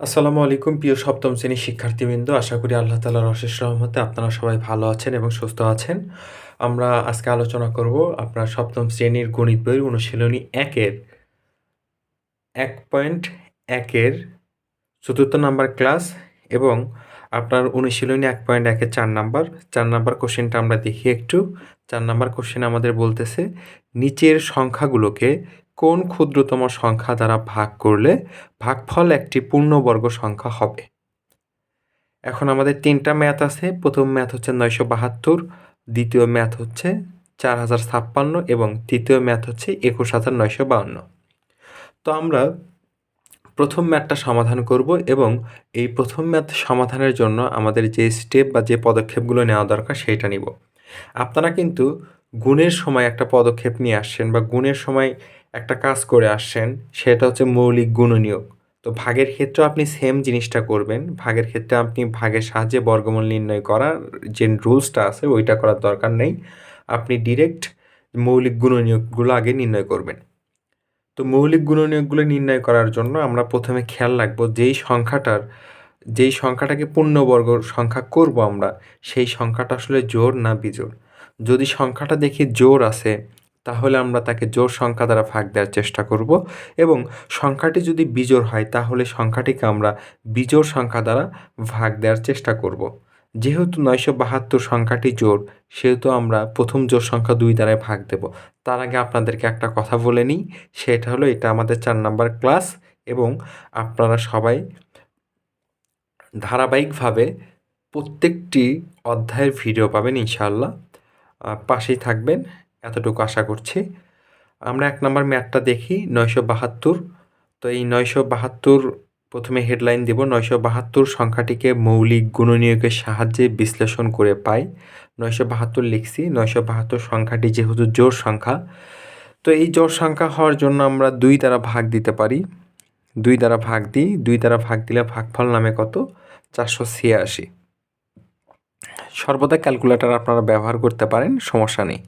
আসসালামু আলাইকুম, প্রিয় সপ্তম শ্রেণির শিক্ষার্থীবৃন্দ। আশা করি আল্লাহ তালার অশেষ রহমতে আপনারা সবাই ভালো আছেন এবং সুস্থ আছেন। আমরা আজকে আলোচনা করব আপনার সপ্তম শ্রেণির গণিত বইয়ের অনুশীলনী একের এক পয়েন্ট একের চতুর্থ নাম্বার ক্লাস এবং আপনার অনুশীলনী এক পয়েন্ট একের চার নাম্বার। চার নাম্বার কোশ্চেনটা আমরা দেখি একটু। চার নাম্বার কোশ্চেন আমাদের বলতেছে, নিচের সংখ্যাগুলোকে কোন ক্ষুদ্রতম সংখ্যা দ্বারা ভাগ করলে ভাগফল একটি পূর্ণবর্গ সংখ্যা হবে? এখন আমাদের তিনটা ম্যাথ আছে। প্রথম ম্যাথ হচ্ছে নয়শো বাহাত্তর, দ্বিতীয় ম্যাথ হচ্ছে চার হাজার ছাপ্পান্ন এবং তৃতীয় ম্যাথ হচ্ছে একুশ হাজার নয়শো বাউন্ন। তো আমরা প্রথম ম্যাথটা সমাধান করব এবং এই প্রথম ম্যাথ সমাধানের জন্য আমাদের যে স্টেপ বা যে পদক্ষেপগুলো নেওয়া দরকার সেইটা নিব। আপনারা কিন্তু গুণের সময় একটা পদক্ষেপ নিয়ে আসছেন বা গুণের সময় একটা কাজ করে আসছেন সেটা হচ্ছে মৌলিক গুণনীয়ক। তো ভাগের ক্ষেত্রে আপনি সেম জিনিসটা করবেন। ভাগের ক্ষেত্রে আপনি ভাগের সাহায্যে বর্গমূল নির্ণয় করার যে রুলসটা আছে, ওইটা করার দরকার নেই। আপনি ডিরেক্ট মৌলিক গুণনীয়কগুলো আগে নির্ণয় করবেন। তো মৌলিক গুণনীয়কগুলো নির্ণয় করার জন্য আমরা প্রথমে খেয়াল রাখব, যেই সংখ্যাটার, যেই সংখ্যাটাকে পূর্ণবর্গ সংখ্যা করব আমরা, সেই সংখ্যাটা আসলে জোর না বিজোড়? যদি সংখ্যাটা দেখি জোর আছে তাহলে আমরা তাকে জোর সংখ্যা দ্বারা ভাগ দেওয়ার চেষ্টা করব এবং সংখ্যাটি যদি বিজোড় হয়, তাহলে সংখ্যাটিকে আমরা বিজোড় সংখ্যা দ্বারা ভাগ দেওয়ার চেষ্টা করব। যেহেতু নয়শো বাহাত্তর সংখ্যাটি জোর সেহেতু আমরা প্রথম জোর সংখ্যা দুই দ্বারাই ভাগ দেব। তার আগে আপনাদেরকে একটা কথা বলে নিই, সেটা হলো এটা আমাদের চার নাম্বার ক্লাস এবং আপনারা সবাই ধারাবাহিকভাবে প্রত্যেকটি অধ্যায়ের ভিডিও পাবেন ইনশাআল্লাহ। পাশেই থাকবেন। এতটুকু আশা করছি। আমরা এক নম্বর ম্যাথটা দেখি, নয়শো বাহাত্তর। তো এই নয়শো বাহাত্তর প্রথমে হেডলাইন দেব, নয়শো বাহাত্তর সংখ্যাটিকে মৌলিক গুণনীয়কের সাহায্যে বিশ্লেষণ করে পাই। নয়শো বাহাত্তর লিখছি, নয়শো বাহাত্তর সংখ্যাটি যেহেতু জোর সংখ্যা। তো এই জোর সংখ্যা হওয়ার জন্য আমরা দুই দ্বারা ভাগ দিতে পারি। দুই দ্বারা ভাগ দিই, দুই দ্বারা ভাগ দিলে ভাগফল নামে কত? চারশো ছিয়াশি। সর্বদা ক্যালকুলেটর আপনারা ব্যবহার করতে পারেন, সমস্যা নেই।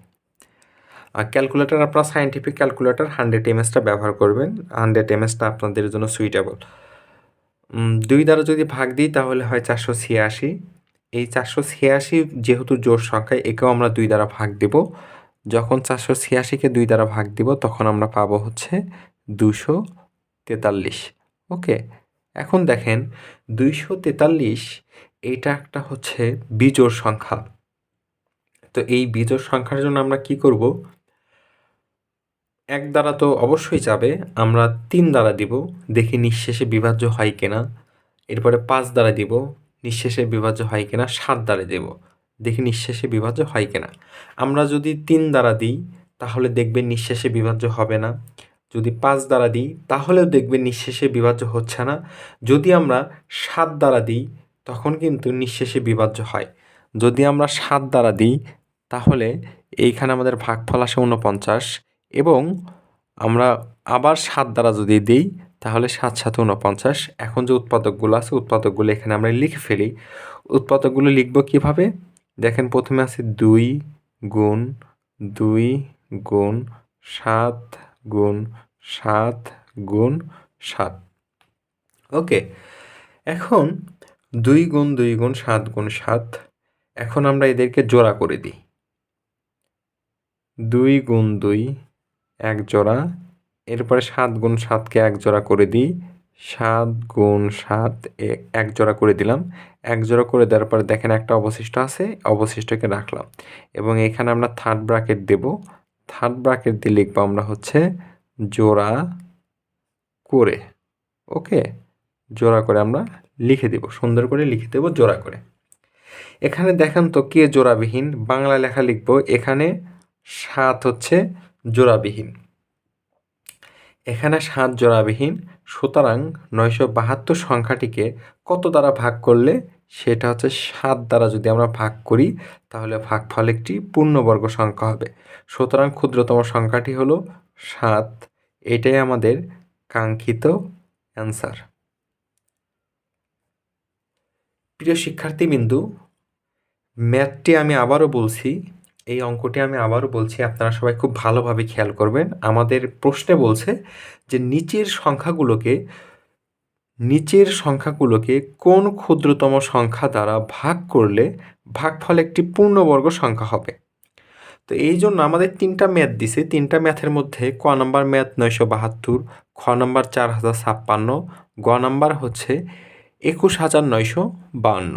ক্যালকুলেটর আপনারা সায়েন্টিফিক ক্যালকুলেটার হান্ড্রেড এমএসটা ব্যবহার করবেন। হান্ড্রেড এমএসটা আপনাদের জন্য সুইটেবল দুই দ্বারা যদি ভাগ দিই তাহলে হয় চারশো ছিয়াশি। এই চারশো ছিয়াশি যেহেতু জোর সংখ্যা, একেও আমরা দুই দ্বারা ভাগ দেব। যখন চারশো ছিয়াশিকে দুই দ্বারা ভাগ দিব, তখন আমরা পাবো হচ্ছে দুশো তেতাল্লিশ। ওকে, এখন দেখেন দুইশো তেতাল্লিশ, এটা একটা হচ্ছে বিজোড় সংখ্যা। তো এই বিজোড় সংখ্যার জন্য আমরা কি করব? এক দ্বারা তো অবশ্যই যাবে, আমরা তিন দ্বারা দিব, দেখি নিঃশেষে বিভাজ্য হয় কিনা। এরপরে পাঁচ দ্বারা দিব, নিঃশেষে বিভাজ্য হয় কিনা, সাত দ্বারা দেব, দেখি নিঃশেষে বিভাজ্য হয় কিনা। আমরা যদি তিন দ্বারা দিই, তাহলে দেখবেন নিঃশেষে বিভাজ্য হবে না। যদি পাঁচ দ্বারা দিই, তাহলেও দেখবেন নিঃশেষে বিভাজ্য হচ্ছে না। যদি আমরা সাত দ্বারা দিই, তখন কিন্তু নিঃশেষে বিভাজ্য হয়। যদি আমরা সাত দ্বারা দিই, তাহলে এইখানে আমাদের ভাগফল আসে উনপঞ্চাশ এবং আমরা আবার সাত দ্বারা যদি দিই, তাহলে সাত সাত উনপঞ্চাশ এখন যে উৎপাদকগুলো আছে, উৎপাদকগুলো এখানে আমরা লিখে ফেলি। উৎপাদকগুলো লিখব কীভাবে? দেখেন প্রথমে আছে দুই গুণ দুই গুণ সাত গুণ সাত গুণ সাত। ওকে, এখন দুই গুণ দুই গুণ সাত গুণ সাত, এখন আমরা এদেরকে জোড়া করে দিই। দুই গুণ দুই এক জোড়া। এরপরে সাত গুণ সাতকে এক জোড়া করে দিই। সাত গুণ সাত এক জোড়া করে দিলাম। এক জোড়া করে দেওয়ার পরে দেখেন একটা অবশিষ্ট আছে, অবশিষ্টকে রাখলাম। এবং এখানে আমরা থার্ড ব্রাকেট দেব। থার্ড ব্রাকেট দিয়ে লিখব আমরা হচ্ছে জোড়া করে। ওকে? জোড়া করে আমরা লিখে দেব, সুন্দর করে লিখে দেব জোড়া করে। এখানে দেখেন তো কে জোড়াবিহীন? বাংলা লেখা লিখব, এখানে সাত হচ্ছে জোড়াবিহীন। এখানে সাত জোড়াবিহীন, সুতরাং নয়শো বাহাত্তর সংখ্যাটিকে কত দ্বারা ভাগ করলে? সেটা হচ্ছে সাত দ্বারা যদি আমরা ভাগ করি, তাহলে ভাগফল একটি পূর্ণবর্গ সংখ্যা হবে। সুতরাং ক্ষুদ্রতম সংখ্যাটি হলো সাত। এটাই আমাদের কাঙ্ক্ষিত অ্যান্সার। প্রিয় শিক্ষার্থীবিন্দু, ম্যাথটি আমি আবারও বলছি এই অঙ্কটি আমি আবারও বলছি, আপনারা সবাই খুব ভালোভাবে খেয়াল করবেন। আমাদের প্রশ্নে বলছে যে নিচের সংখ্যাগুলোকে নিচের সংখ্যাগুলোকে কোন ক্ষুদ্রতম সংখ্যা দ্বারা ভাগ করলে ভাগফল একটি পূর্ণবর্গ সংখ্যা হবে? তো এই জন্য আমাদের তিনটা ম্যাথ দিছে। তিনটা ম্যাথের মধ্যে ক নাম্বার ম্যাথ নয়শো বাহাত্তর, খ নাম্বার চার হাজার ছাপ্পান্ন, গ নাম্বার হচ্ছে একুশ হাজার নয়শো বাহান্ন।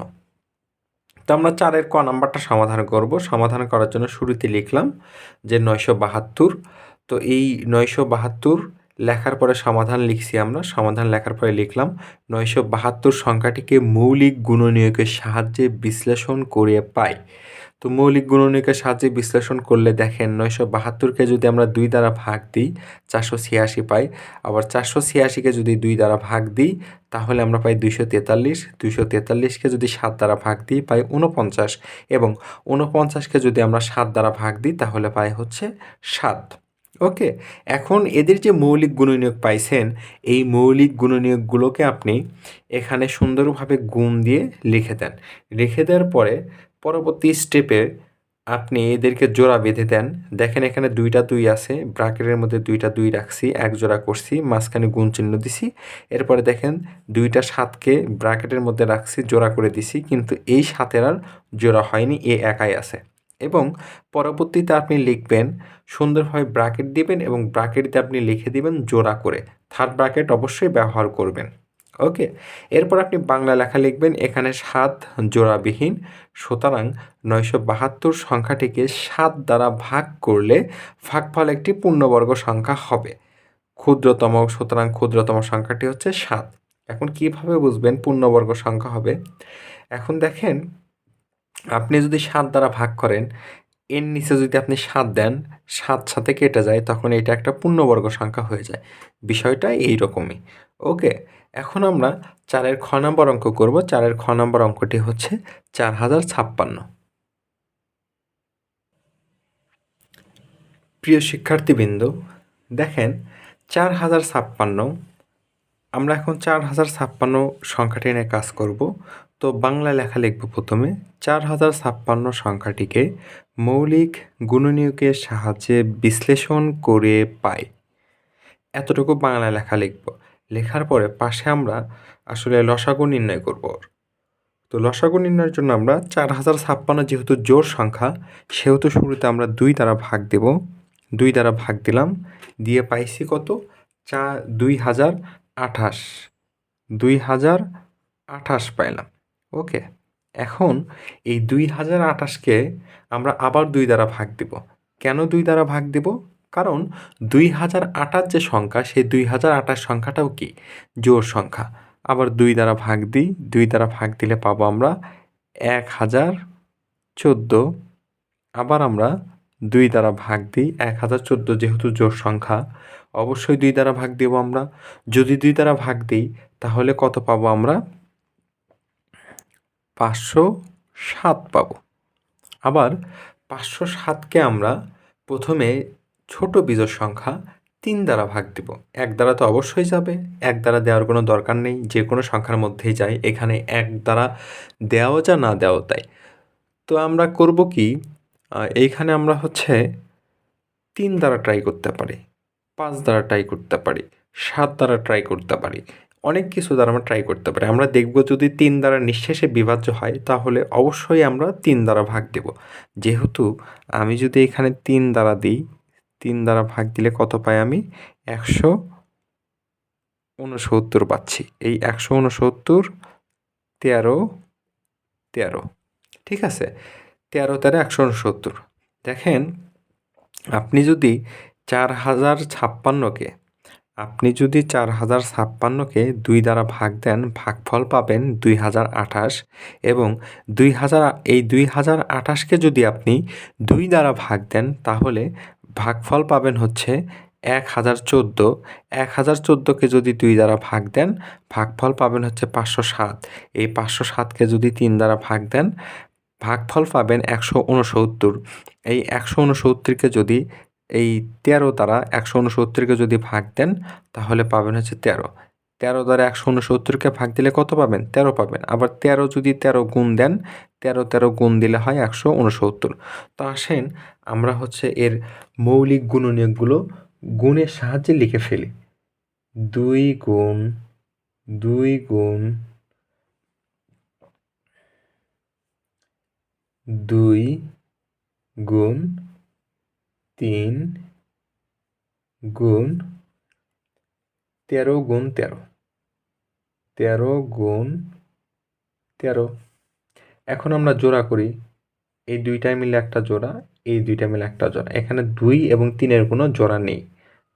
তো আমরা চারের ক নাম্বারটা সমাধান করব। সমাধান করার জন্য শুরুতে লিখলাম যে নয়শো বাহাত্তর। তো এই নয়শো বাহাত্তর লেখার পরে সমাধান লিখছি আমরা। সমাধান লেখার পরে লিখলাম নয়শো বাহাত্তর সংখ্যাটিকে মৌলিক গুণনীয়কের সাহায্যে বিশ্লেষণ করে পাই। তো মৌলিক গুণনীয়কের সাহায্যে বিশ্লেষণ করলে দেখেন নয়শো বাহাত্তরকে যদি আমরা দুই দ্বারা ভাগ দিই, চারশো ছিয়াশি পাই। আবার চারশো ছিয়াশিকে যদি দুই দ্বারা ভাগ দিই, তাহলে আমরা পাই দুইশো তেতাল্লিশ। দুইশো তেতাল্লিশকে যদি সাত দ্বারা ভাগ দিই, পাই উনপঞ্চাশ এবং উনপঞ্চাশকে যদি আমরা সাত দ্বারা ভাগ দিই, তাহলে পাই হচ্ছে সাত। ওকে? এখন এদের যে মৌলিক গুণনীয়ক পাইছেন, এই মৌলিক গুণনীয়কগুলোকে আপনি এখানে সুন্দরভাবে গুণ দিয়ে লিখে দেন। লিখে দেওয়ার পরে পরবর্তী স্টেপে আপনি এদেরকে জোড়া বেঁধে দেন। দেখেন এখানে দুইটা দুই আছে ব্রাকেটের মধ্যে দুইটা দুই রাখছি, এক জোড়া করছি, মাঝখানে গুণ চিহ্ন দিছি। এরপরে দেখেন দুইটা সাতকে ব্রাকেটের মধ্যে রাখছি, জোড়া করে দিছি, কিন্তু এই সাতের আর জোড়া হয়নি, এ একাই আছে। এবং পরবর্তীতে আপনি লিখবেন, সুন্দরভাবে ব্রাকেট দিবেন এবং ব্রাকেট দিয়ে আপনি লিখে দিবেন জোড়া করে। থার্ড ব্রাকেট অবশ্যই ব্যবহার করবেন। ওকে, এরপর আপনি বাংলা লেখা লিখবেন, এখানে সাত জোড়াবিহীন, সুতরাং নয়শো বাহাত্তর সংখ্যাটিকে সাত দ্বারা ভাগ করলে ভাগফল একটি পূর্ণবর্গ সংখ্যা হবে। ক্ষুদ্রতম, সুতরাং ক্ষুদ্রতম সংখ্যাটি হচ্ছে সাত। এখন কীভাবে বুঝবেন পূর্ণবর্গ সংখ্যা হবে? এখন দেখেন, আপনি যদি সাত দ্বারা ভাগ করেন, এর নিচে যদি আপনি সাত দেন, সাত সাথে কেটে যায়, তখন এটা একটা পূর্ণবর্গ সংখ্যা হয়ে যায়। বিষয়টা এই রকমই ওকে এখন আমরা চারের খ নম্বর অঙ্ক করব। চারের খ নম্বর অঙ্কটি হচ্ছে চার হাজার ছাপ্পান্ন। প্রিয় শিক্ষার্থীবৃন্দ, দেখেন চার হাজার ছাপ্পান্ন, আমরা এখন চার হাজার ছাপ্পান্ন সংখ্যাটি নিয়ে কাজ করব। তো বাংলা লেখা লিখব প্রথমে। চার হাজার ছাপ্পান্ন সংখ্যাটিকে মৌলিক গুণনীয়কের সাহায্যে বিশ্লেষণ করে পাই। এতটুকু বাংলা লেখা লিখব। লেখার পরে পাশে আমরা আসলে লসাগু নির্ণয় করব তো লসাগু নির্ণয়ের জন্য আমরা চার হাজার ছাপ্পান্ন যেহেতু জোর সংখ্যা, সেহেতু শুরুতে আমরা দুই দ্বারা ভাগ দেব। দুই দ্বারা ভাগ দিলাম, দিয়ে পাইছি কত? চা দুই হাজার আঠাশ। দুই হাজার আঠাশ পাইলাম, ওকে? এখন এই দুই হাজার আঠাশকে আমরা আবার দুই দ্বারা ভাগ দেব। কেন দুই দ্বারা ভাগ দেব? কারণ দুই হাজার আটার যে সংখ্যা, সেই দুই হাজার আটার সংখ্যাটাও কি? জোর সংখ্যা। আবার দুই দ্বারা ভাগ দিই, দুই দ্বারা ভাগ দিলে পাবো আমরা এক হাজার চোদ্দ। আবার আমরা দুই দ্বারা ভাগ দিই, এক হাজার চোদ্দ যেহেতু জোর সংখ্যা, অবশ্যই দুই দ্বারা ভাগ দেব আমরা। যদি দুই দ্বারা ভাগ দিই, তাহলে কত পাবো আমরা? পাঁচশো সাত পাবো। আবার পাঁচশো সাতকে আমরা প্রথমে ছোট বীজের সংখ্যা তিন দ্বারা ভাগ দেব। এক দ্বারা তো অবশ্যই যাবে, এক দ্বারা দেওয়ার কোনো দরকার নেই, যে কোনো সংখ্যার মধ্যেই যায় এখানে এক দ্বারা দেওয়া যা না দেওয়া তাই। তো আমরা করব কি এইখানে আমরা হচ্ছে তিন দ্বারা ট্রাই করতে পারি, পাঁচ দ্বারা ট্রাই করতে পারি, সাত দ্বারা ট্রাই করতে পারি, অনেক কিছু দ্বারা আমরা ট্রাই করতে পারি। আমরা দেখব যদি তিন দ্বারা নিঃশেষে বিভাজ্য হয়, তাহলে অবশ্যই আমরা তিন দ্বারা ভাগ দেব। যেহেতু আমি যদি এখানে তিন দ্বারা দিই তিন দ্বারা ভাগ দিলে কত পাই আমি? একশো উনসত্তর পাচ্ছি। এই একশো উনসত্তর তেরো তেরো। ঠিক আছে? তেরো তেরো একশো উনসত্তর দেখেন, আপনি যদি চার হাজার ছাপ্পান্নকে, আপনি যদি চার হাজার ছাপ্পান্নকে দুই দ্বারা ভাগ দেন, ভাগফল পাবেন দুই হাজার আঠাশ এবং দুই হাজার, এই দুই হাজার আঠাশকে যদি আপনি দুই দ্বারা ভাগ দেন, তাহলে ভাগফল পাবেন হচ্ছে এক হাজার চোদ্দ। এক হাজার চোদ্দোকে যদি দুই দ্বারা ভাগ দেন, ভাগফল পাবেন হচ্ছে পাঁচশো সাত। এই পাঁচশো সাতকে যদি তিন দ্বারা ভাগ দেন, ভাগফল পাবেন একশো উনসত্তর। এই একশো উনসত্তরকে যদি, এই তেরো দ্বারা একশো উনসত্তরকে যদি ভাগ দেন, তাহলে পাবেন হচ্ছে তেরো। তেরো দ্বারা একশো উনসত্তরকে ভাগ দিলে কত পাবেন? তেরো পাবেন। আবার তেরো যদি তেরো গুণ দেন, তেরো তেরো গুণ দিলে হয় একশো উনসত্তর। তো আসেন, আমরা হচ্ছে এর মৌলিক গুণনীয়কগুলো গুণের সাহায্যে লিখে ফেলি। দুই গুণ দুই গুণ দুই গুণ, তিন গুণ তেরো গুণ তেরো। তেরো গুণ তেরো। এখন আমরা জোড়া করি। এই দুইটাই মিলে একটা জোড়া, এই দুইটা মিলে একটা জোড়া। এখানে দুই এবং তিনের কোনো জোড়া নেই।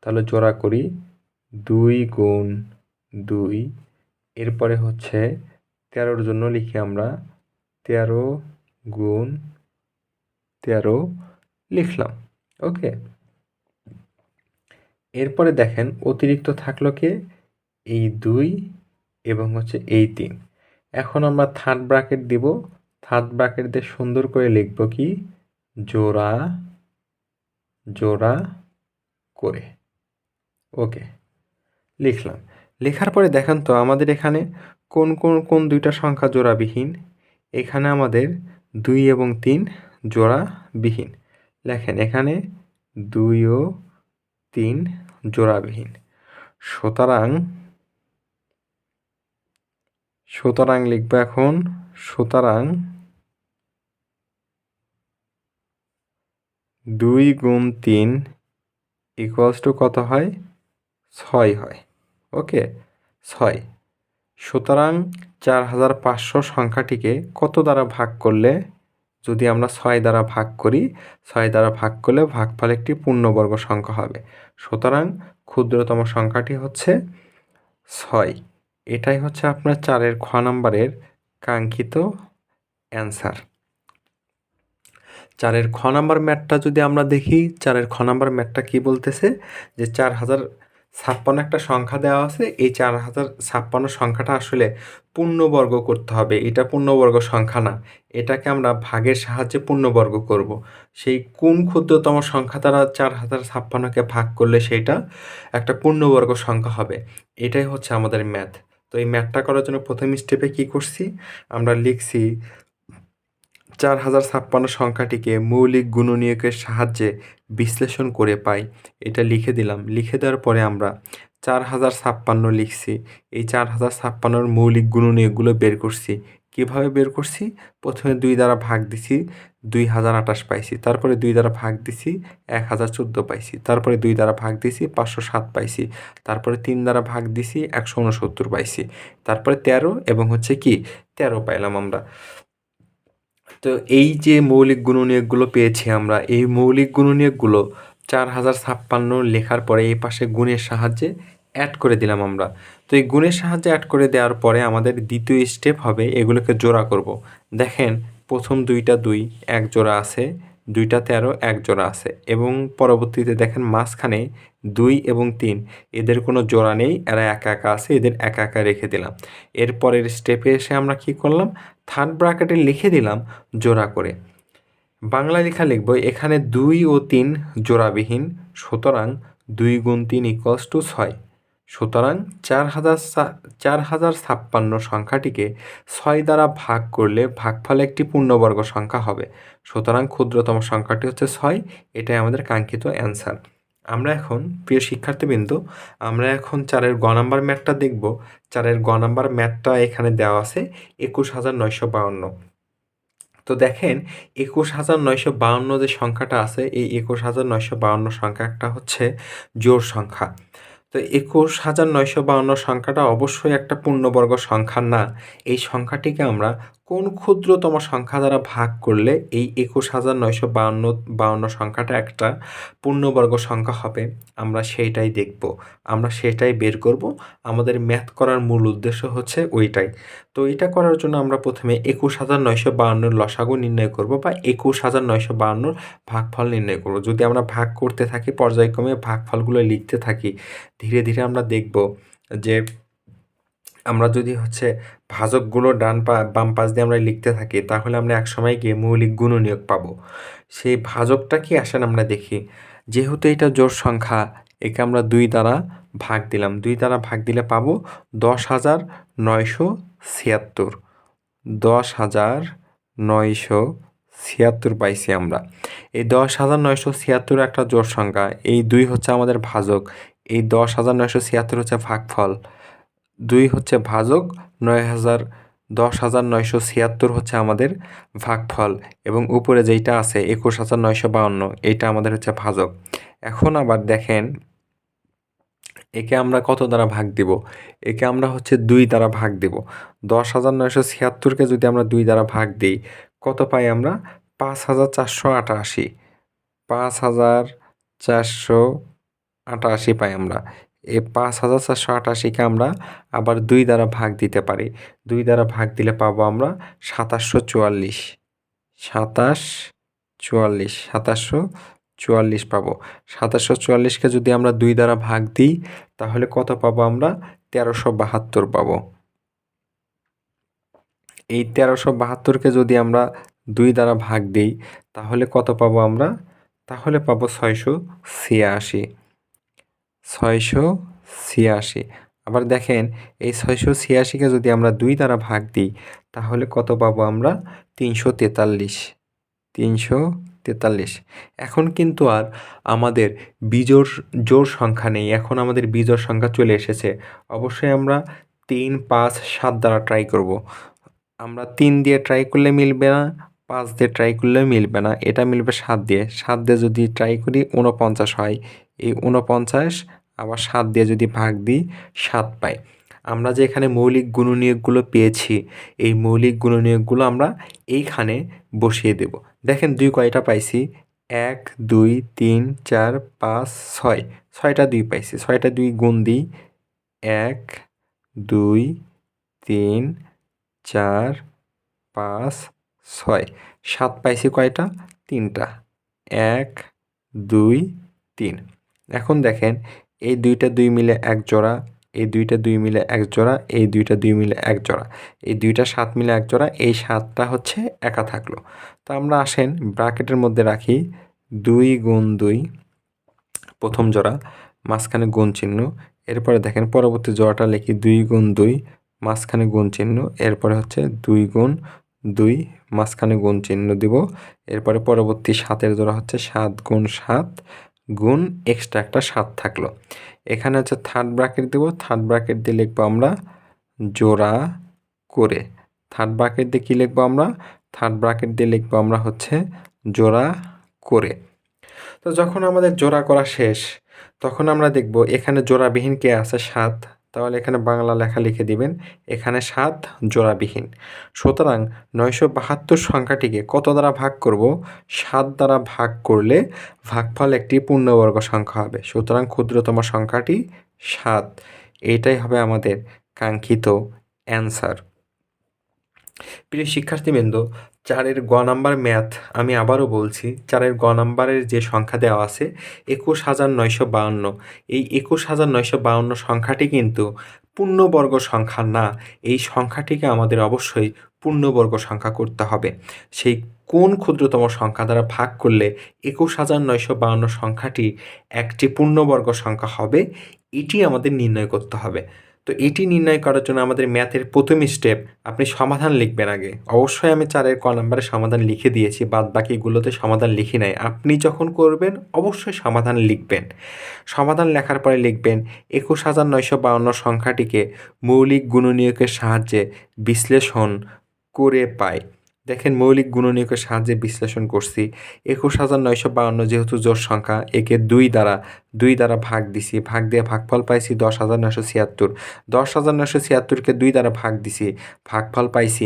তাহলে জোড়া করি দুই গুণ দুই। এরপরে হচ্ছে তেরোর জন্য লিখি আমরা তেরো গুণ তেরো লিখলাম। ওকে? এরপরে দেখেন অতিরিক্ত থাকল কে? এই দুই এবং হচ্ছে এই তিন। এখন আমরা থার্ড ব্রাকেট দিব। থার্ড ব্রাকেট দিয়ে সুন্দর করে লিখব কি? জোড়া জোড়া করে। ওকে লিখলাম। লেখার পরে দেখেন তো আমাদের এখানে কোন কোন কোন দুইটা সংখ্যা জোড়াবিহীন? এখানে আমাদের দুই এবং তিন জোড়াবিহীন। লেখেন এখানে দুই ও তিন জোড়াবিহীন। সুতরাং সুতরাং লিখব এখন, সুতরাং দুই গুণ তিন ইকুয়ালস টু কত হয়? ছয় হয়। ওকে? ছয়। সুতরাং চার হাজার পাঁচশো সংখ্যাটিকে কত দ্বারা ভাগ করলে? যদি আমরা ছয় দ্বারা ভাগ করি, ছয় দ্বারা ভাগ করলে ভাগফল একটি পূর্ণবর্গ সংখ্যা হবে। সুতরাং ক্ষুদ্রতম সংখ্যাটি হচ্ছে ছয়। এটাই হচ্ছে আপনার চারের খ নম্বরের কাঙ্ক্ষিত অ্যান্সার। চারের খ নাম্বার ম্যাটটা যদি আমরা দেখি, চারের খ নাম্বার ম্যাটটা কি বলতেছে? যে চার হাজার ছাপ্পান্ন একটা সংখ্যা দেওয়া আছে, এই চার হাজার ছাপ্পান্ন সংখ্যাটা আসলে পূর্ণবর্গ করতে হবে। এটা পূর্ণবর্গ সংখ্যা না। এটাকে আমরা ভাগের সাহায্যে পূর্ণবর্গ করব। সেই কোন ক্ষুদ্রতম সংখ্যা দ্বারা চার হাজার ছাপ্পান্নকে ভাগ করলে সেটা একটা পূর্ণবর্গ সংখ্যা হবে। এটাই হচ্ছে আমাদের ম্যাথ তো এই ম্যাথটা করার জন্য প্রথম স্টেপে কি করছি? আমরা লিখছি চার হাজার ছাপ্পান্ন সংখ্যাটিকে মৌলিক গুণনীয়কের সাহায্যে বিশ্লেষণ করে পাই। এটা লিখে দিলাম। লিখে দেওয়ার পরে আমরা চার হাজার ছাপ্পান্ন লিখছি। এই চার হাজার ছাপ্পান্নর মৌলিক গুণনীয়কগুলো বের করছি। কীভাবে বের করছি? প্রথমে দুই দ্বারা ভাগ দিছি, দুই হাজার আঠাশ পাইছি। তারপরে দুই দ্বারা ভাগ দিছি, এক হাজার চোদ্দ পাইছি। তারপরে দুই দ্বারা ভাগ দিছি, পাঁচশো সাত পাইছি। তারপরে তিন দ্বারা ভাগ দিছি, একশো উনসত্তর পাইছি। তারপরে তেরো এবং হচ্ছে কি? তেরো পাইলাম আমরা। তো এই যে মৌলিক গুণনীয়কগুলো পেয়েছি আমরা, এই মৌলিক গুণনীয়কগুলো চার হাজার ছাপ্পান্ন লেখার পরে এই পাশে গুণের সাহায্যে অ্যাড করে দিলাম আমরা। তো এই গুণের সাহায্যে অ্যাড করে দেওয়ার পরে আমাদের দ্বিতীয় স্টেপ হবে এগুলোকে জোড়া করব। দেখেন, প্রথম দুইটা দুই, এক জোড়া আছে, দুইটা তেরো, এক জোড়া আছে এবং পরবর্তীতে দেখেন মাঝখানে দুই এবং তিন, এদের কোনো জোড়া নেই, এরা একা একা আছে, এদের একা একা রেখে দিলাম। এরপরের স্টেপে এসে আমরা কি করলাম? থার্ড ব্র্যাকেটে লিখে দিলাম জোড়া করে। বাংলা লেখা লিখব, এখানে দুই ও তিন জোড়াবিহীন, সুতরাং দুই গুণ তিন ইকুয়ালস টু ছয়। সুতরাং চার হাজার চার হাজার ছাপ্পান্ন সংখ্যাটিকে ছয় দ্বারা ভাগ করলে ভাগফল একটি পূর্ণবর্গ সংখ্যা হবে। সুতরাং ক্ষুদ্রতম সংখ্যাটি হচ্ছে ছয়, এটাই আমাদের কাঙ্ক্ষিত অ্যান্সার। আমরা এখন, প্রিয় শিক্ষার্থীবৃন্দ, আমরা এখন চারের গ নাম্বার ম্যাটটা দেখব। চারের গ নাম্বার ম্যাটটা এখানে দেওয়া আছে একুশ হাজার নয়শো বাউন্ন। তো দেখেন, একুশ হাজার নয়শো বাউন্ন যে সংখ্যাটা আছে, এই একুশ হাজার নয়শো বাউন্ন সংখ্যাটা হচ্ছে জোর সংখ্যা। তো একুশ হাজার নয়শো বাউন্ন সংখ্যাটা অবশ্যই একটা পূর্ণবর্গ সংখ্যা না। এই সংখ্যাটিকে আমরা কোন ক্ষুদ্রতম সংখ্যা দ্বারা ভাগ করলে এই একুশ হাজার নয়শো বাউন্ন বাউন্ন সংখ্যাটা একটা পূর্ণবর্গ সংখ্যা হবে? আমরা সেইটাই দেখব। আমরা সেটাই বের করব। আমাদের ম্যাথ করার মূল উদ্দেশ্য হচ্ছে ওইটাই। তো এটা করার জন্য আমরা প্রথমে একুশ হাজার নয়শো বাউন্নর লসাগু নির্ণয় করব বা একুশ হাজার নয়শো বাউন্নর ভাগফল নির্ণয় করব। যদি আমরা ভাগ করতে থাকি, পর্যায়ক্রমে ভাগফলগুলো লিখতে থাকি, ধীরে ধীরে আমরা দেখব যে আমরা যদি হচ্ছে ভাজকগুলো ডান পা, বাম পাশ দিয়ে আমরা লিখতে থাকি, তাহলে আমরা একসময় গিয়ে মৌলিক গুণনীয়ক পাবো। সেই ভাজকটা কি আসেন আমরা দেখি, যেহেতু এটা জোর সংখ্যা, একে আমরা দুই দ্বারা ভাগ দিলাম। দুই দ্বারা ভাগ দিলে পাবো দশ হাজার নয়শো ছিয়াত্তর। দশ হাজার নয়শো ছিয়াত্তর পাইছি আমরা। এই দশ হাজার নয়শো ছিয়াত্তর একটা জোর সংখ্যা, এই দুই হচ্ছে আমাদের ভাজক, এই দশ হাজার নয়শো ছিয়াত্তর হচ্ছে ভাগফল। দুই হচ্ছে ভাজক, নয় হাজার দশ হাজার নয়শো ছিয়াত্তর হচ্ছে আমাদের ভাগফল এবং উপরে যেইটা আছে একুশ হাজার নয়শো বাউন্ন, এইটা আমাদের হচ্ছে ভাজক। এখন আবার দেখেন, একে আমরা কত দ্বারা ভাগ দিব? একে আমরা হচ্ছে দুই দ্বারা ভাগ দিব। দশ হাজার নয়শো ছিয়াত্তরকে যদি আমরা দুই দ্বারা ভাগ দিই, কত পাই আমরা? পাঁচ হাজার চারশো আটাশি। পাঁচ হাজার চারশো আটাশি পাই আমরা। পাঁচ হাজার চারশো আটাশিকে আমরা আবার দুই দ্বারা ভাগ দিতে পারি। দুই দ্বারা ভাগ দিলে পাবো আমরা সাতাশশো চুয়াল্লিশ। সাতাশ চুয়াল্লিশ, সাতাশশো চুয়াল্লিশ পাবো। সাতাশশো চুয়াল্লিশকে যদি আমরা দুই দ্বারা ভাগ দিই, তাহলে কত পাবো আমরা? তেরোশো বাহাত্তর পাবো। এই তেরোশো বাহাত্তরকে যদি আমরা দুই দ্বারা ভাগ দিই, তাহলে কত পাবো আমরা? তাহলে পাবো ছয়শো ছিয়াশি। ছয়শো ছিয়াশি। আবার দেখেন, এই ছয়শো ছিয়াশিকে যদি আমরা দুই দ্বারা ভাগ দিই, তাহলে কত পাবো আমরা? তিনশো তেতাল্লিশ। তিনশো তেতাল্লিশ। এখন কিন্তু আর আমাদের বিজোর জোর সংখ্যা নেই। এখন আমাদের বিজোর সংখ্যা চলে এসেছে। অবশ্যই আমরা তিন, পাঁচ, সাত দ্বারা ট্রাই করব। আমরা তিন দিয়ে ট্রাই করলে মিলবে না। পাঁচ দিয়ে ট্রাই করলে মিলবে না, এটা মিলবে সাত দিয়ে। সাত দিয়ে যদি ট্রাই করি উনপঞ্চাশ হয়, এই উনপঞ্চাশ আবার সাত দিয়ে যদি ভাগ দিই, সাত পাই। আমরা যে এখানে মৌলিক গুণনীয়কগুলো পেয়েছি, এই মৌলিক গুণনীয়কগুলো আমরা এইখানে বসিয়ে দেব। দেখেন দুই কয়টা পাইছি? এক, দুই, তিন, চার, পাঁচ, ছয়। ছয়টা দুই পাইছি, ছয়টা দুই গুণ দিই, এক, দুই, তিন, চার, পাঁচ ছয়। সাত পাইছি কয়টা? তিনটা। এক, দুই, তিন। এখন দেখেন, এই দুইটা দুই মিলে এক জোড়া, এই দুইটা দুই মিলে এক জোড়া, এই দুইটা দুই মিলে এক জোড়া। এই দুইটা সাত মিলে এক জোড়া, এই সাতটা হচ্ছে একা থাকল। তো আমরা আসেন ব্রাকেটের মধ্যে রাখি দুই গুণ দুই, প্রথম জোড়া, মাঝখানে গুণ চিহ্ন। এরপরে দেখেন পরবর্তী জোড়াটা লিখি দুই গুণ দুই, মাঝখানে গুণ চিহ্ন। এরপরে হচ্ছে দুই গুণ দুই, মাঝখানে গুণ চিহ্ন দিব। এরপরে পরবর্তী সাতের জোড়া হচ্ছে সাত গুণ সাত, গুণ এক্সট্রা একটা সাত থাকল। এখানে হচ্ছে থার্ড ব্র্যাকেট দেব। থার্ড ব্র্যাকেট দিয়ে লিখব আমরা জোড়া করে। থার্ড ব্র্যাকেট দিয়ে কী লিখব আমরা? থার্ড ব্রাকেট দিয়ে লিখব আমরা হচ্ছে জোড়া করে। তো যখন আমাদের জোড়া করা শেষ, তখন আমরা দেখব এখানে জোড়াবিহীন কে আছে? সাত। তাহলে এখানে বাংলা লেখা লিখে দিবেন, এখানে সাত জোড়াবিহীন। সুতরাং নয়শো বাহাত্তর সংখ্যাটিকে কত দ্বারা ভাগ করব? সাত দ্বারা ভাগ করলে ভাগফল একটি পূর্ণবর্গ সংখ্যা হবে। সুতরাং ক্ষুদ্রতম সংখ্যাটি সাত। এটাই হবে আমাদের কাঙ্ক্ষিত অ্যান্সার। প্রিয় শিক্ষার্থীবৃন্দ চারের গ নাম্বার ম্যাথ আমি আবারও বলছি, চারের গ নাম্বারের যে সংখ্যা দেওয়া আছে একুশ হাজার নয়শো বাউন্ন। এই একুশ হাজার নয়শো বাউন্ন সংখ্যাটি কিন্তু পূর্ণবর্গ সংখ্যা না, এই সংখ্যাটিকে আমাদের অবশ্যই পূর্ণবর্গ সংখ্যা করতে হবে। সেই কোন ক্ষুদ্রতম সংখ্যা দ্বারা ভাগ করলে একুশ হাজার নয়শো বাউন্ন সংখ্যাটি একটি পূর্ণবর্গ সংখ্যা হবে, এটি আমাদের নির্ণয় করতে হবে। তো এটি নির্ণয় করার জন্য আমাদের ম্যাথের প্রথম স্টেপ আপনি সমাধান লিখবেন আগে। অবশ্যই আমি চারের ক নাম্বারে সমাধান লিখে দিয়েছি বাদ বাকিগুলোতে সমাধান লিখি নাই। আপনি যখন করবেন, অবশ্যই সমাধান লিখবেন। সমাধান লেখার পরে লিখবেন, একুশ হাজার নয়শো বাউন্ন সংখ্যাটিকে মৌলিক গুণনীয়কের সাহায্যে বিশ্লেষণ করে পায় দেখেন মৌলিক গুণনীয়কের সাহায্যে বিশ্লেষণ করছি। একুশ হাজার নয়শো বাউন্ন যেহেতু জোর সংখ্যা, একে দুই দ্বারা দুই দ্বারা ভাগ দিছি। ভাগ দিয়ে ভাগফল পাইছি দশ হাজার নয়শো ছিয়াত্তর। দশ হাজার নয়শো ছিয়াত্তরকে দুই দ্বারা ভাগ দিছি। ভাগফল পাইছি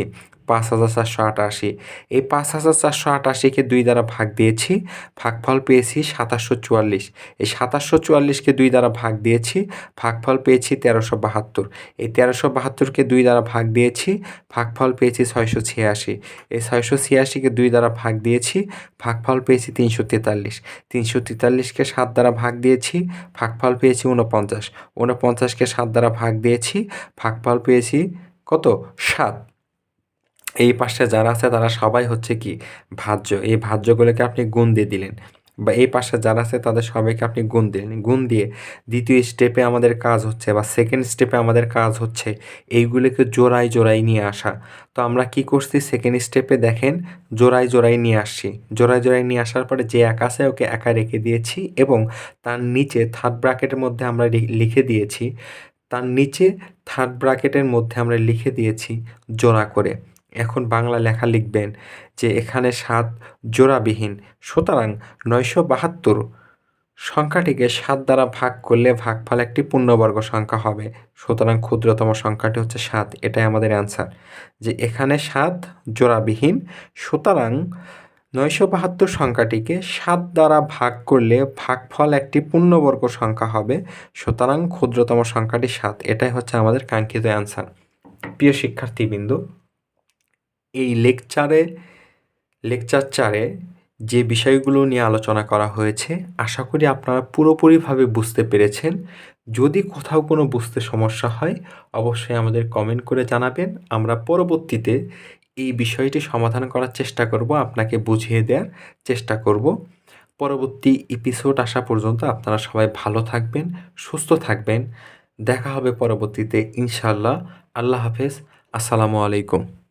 পাঁচ হাজার চারশো আটাশি। এই পাঁচ হাজার চারশো আটাশিকে দুই দ্বারা ভাগ দিয়েছি, ভাগফল পেয়েছি সাতাশশো চুয়াল্লিশ। এই সাতাশশো চুয়াল্লিশকে দুই দ্বারা ভাগ দিয়েছি, ভাগফল পেয়েছি তেরোশো বাহাত্তর। এই তেরোশো বাহাত্তরকে দুই দ্বারা ভাগ দিয়েছি, ভাগফল পেয়েছি ছয়শো ছিয়াশি। এই ছয়শো ছিয়াশিকে দুই দ্বারা ভাগ দিয়েছি, ভাগফল পেয়েছি তিনশো তেতাল্লিশ। তিনশো তেতাল্লিশকে সাত দ্বারা ভাগ দিয়েছি, ভাগফল পেয়েছি উনপঞ্চাশ উনপঞ্চাশকে সাত দ্বারা ভাগ দিয়েছি, ভাগফল পেয়েছি কত? সাত। এই পাশে যারা আছে, তারা সবাই হচ্ছে কি ভাজ্য। এই ভাজ্যগুলোকে আপনি গুণ দিয়ে দিলেন। বা এই পাশে যারা আছে, তাদের সবাইকে আপনি গুণ দিলেন। গুণ দিয়ে দ্বিতীয় স্টেপে আমাদের কাজ হচ্ছে বা সেকেন্ড স্টেপে আমাদের কাজ হচ্ছে এইগুলোকে জোড়াই জোড়াই নিয়ে আসা। তো আমরা কি করছি? সেকেন্ড স্টেপে দেখেন জোড়াই জোড়াই নিয়ে আসছি। জোড়াই জোড়াই নিয়ে আসার পরে যে এক আছে, ওকে একা রেখে দিয়েছি এবং তার নিচে থার্ড ব্র্যাকেটের মধ্যে আমরা লিখে দিয়েছি। তার নিচে থার্ড ব্র্যাকেটের মধ্যে আমরা লিখে দিয়েছি জোড়া করে। এখন বাংলা লেখা লিখবেন যে এখানে সাত জোড়াবিহীন, সুতরাং নয়শো বাহাত্তর সংখ্যাটিকে সাত দ্বারা ভাগ করলে ভাগফল একটি পূর্ণবর্গ সংখ্যা হবে। সুতরাং ক্ষুদ্রতম সংখ্যাটি হচ্ছে সাত। এটাই আমাদের অ্যান্সার যে এখানে সাত জোড়াবিহীন, সুতরাং নয়শো বাহাত্তর সংখ্যাটিকে সাত দ্বারা ভাগ করলে ভাগফল একটি পূর্ণবর্গ সংখ্যা হবে। সুতরাং ক্ষুদ্রতম সংখ্যাটি সাত। এটাই হচ্ছে আমাদের কাঙ্ক্ষিত অ্যান্সার প্রিয় শিক্ষার্থীবৃন্দ এই লেকচারে লেকচার চারে যে বিষয়গুলো নিয়ে আলোচনা করা হয়েছে, আশা করি আপনারা পুরোপুরিভাবে বুঝতে পেরেছেন। যদি কোথাও কোনো বুঝতে সমস্যা হয়, অবশ্যই আমাদের কমেন্ট করে জানাবেন। আমরা পরবর্তীতে এই বিষয়টি সমাধান করার চেষ্টা করব, আপনাকে বুঝিয়ে দেওয়ার চেষ্টা করব। পরবর্তী এপিসোড আসা পর্যন্ত আপনারা সবাই ভালো থাকবেন, সুস্থ থাকবেন। দেখা হবে পরবর্তীতে ইনশাল্লাহ আল্লাহ হাফেজ। আসসালামু আলাইকুম।